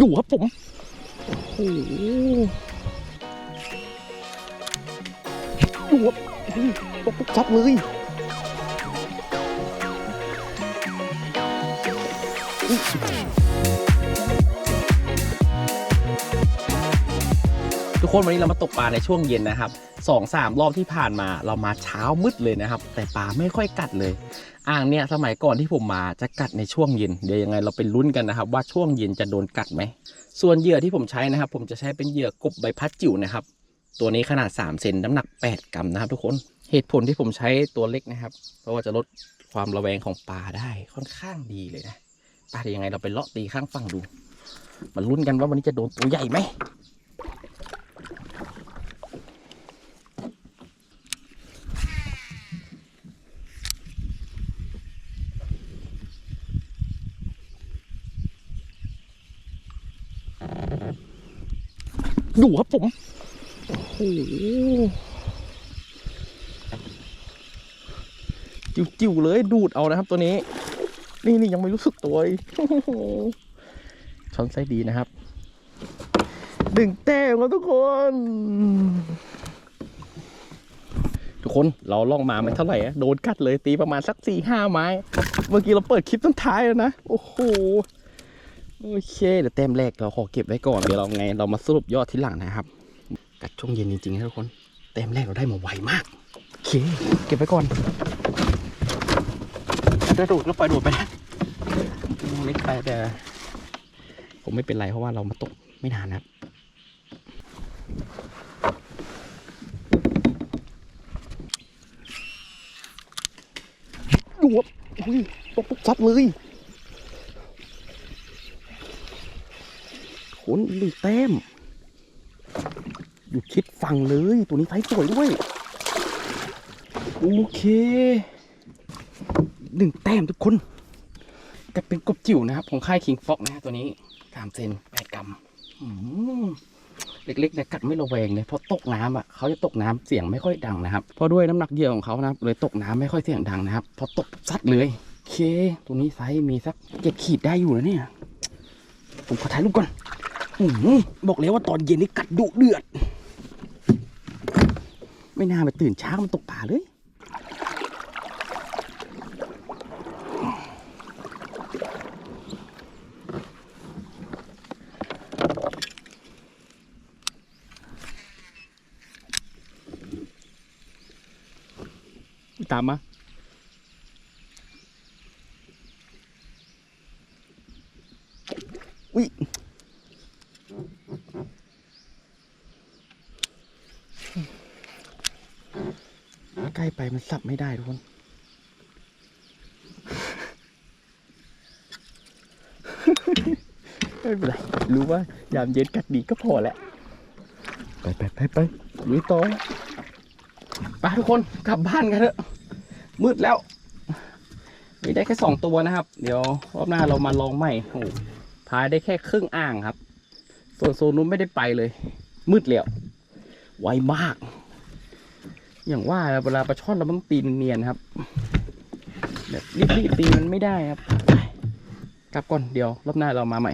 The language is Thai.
ดูครับผม โอ้โหดูครับตกชัดเลยทุกคนวันนี้เรามาตกปลาในช่วงเย็นนะครับ สองสามรอบที่ผ่านมาเรามาเช้ามืดเลยนะครับ แต่ปลาไม่ค่อยกัดเลย อ่างเนี่ยสมัยก่อนที่ผมมาจะกัดในช่วงเย็นเดี๋ยวยังไงเราไปลุ้นกันนะครับ ว่าช่วงเย็นจะโดนกัดไหมส่วนเหยื่อที่ผมใช้นะครับ ผมจะใช้เป็นเหยื่อกบใบพัดจิ๋วนะครับ ตัวนี้ขนาด 3 เซนน้ำหนัก 8 กรัมนะครับทุกคนเหตุผลที่ผมใช้ตัวเล็กนะครับ เพราะว่าจะลดความระแวงของปลาได้ค่อนข้างดีเลยนะปลาเดี๋ยวยังไงเราไปเลาะตีข้างฝั่งดูมาลุ้นกันว่าวันนี้จะโดนตัวใหญ่ไหม ดูครับผมโอ้โหจิ๋วๆเลยดูดเอานะครับตัวนี้ นี่นี่ยังไม่รู้สึกตัวช้อนไส้ดีนะครับดึงแต้มครับทุกคน ทุกคนเราล่องมาไม่เท่าไหร่โดนกัดเลยตีประมาณสักสี่ห้าไม้ เมื่อกี้เราเปิดคลิปต้นท้ายแล้วนะ โอ้โห โอเคเดี๋ยวแต้มแรกเราขอเก็บไว้ก่อนเดี๋ยวเราไงเรามาสรุปยอดทีหลังนะครับ กัดช่วงเย็นจริงๆนะทุกคนแต้มแรกเราได้มาไวมากโอเคเก็บไว้ก่อนจะดูดก็ปล่อยดูดไปนะเล็กไปแต่ผมไม่เป็นไรเพราะว่าเรามาตกไม่นานนะครับดูครับอุ้ยตกซัดเลย ขนอีกหนึ่งแต้ม อยู่ชิดฝั่งเลย ตัวนี้ไซส์สวยด้วย โอเคหนึ่งแต้มทุกคนก็เป็นกบจิ๋วนะครับ ของค่ายคิงฟ็อกนะฮะตัวนี้สามเซนแปดกรัมเล็กๆเนี่ยกัดไม่ระแวงเลยเพราะตกน้ำอะเขาจะตกน้ำเสียงไม่ค่อยดังนะครับเพราะด้วยน้ำหนักเหยื่อของเขานะครับเลยตกน้ำไม่ค่อยเสียงดังนะครับพอตกซัดเลยโอเค ตัวนี้ไซส์มีสักเจ็ดขีดได้อยู่นะเนี่ย ผมขอถ่ายรูปก่อน บอกเลยว่าตอนเย็นนี่กัดดุเดือด ไม่น่าไปตื่นเช้ามันตกป่าเลยตามมาอุ้ย ล้ไปมันสับไม่ได้ทุกคนไม่เป็นไรรู้ว่ายามเย็นกัดดีก็พอแหล้วไปไปไปไปลุยต่อไปทุกคนกลับบ้านกันเถอะ มืดแล้ว มีได้แค่สองตัวนะครับ เดี๋ยวรอบหน้าเรามาลองใหม่โอ้โหพายได้แค่ครึ่งอ่างครับ ส่วนโซนนู้นไม่ได้ไปเลย มืดแล้ว ไวมาก อย่างว่าเวลาปลาช่อนเราต้องตีเนียนครับแบบรีบๆตีมันไม่ได้ครับกลับก่อนเดี๋ยวรอบหน้าเรามาใหม่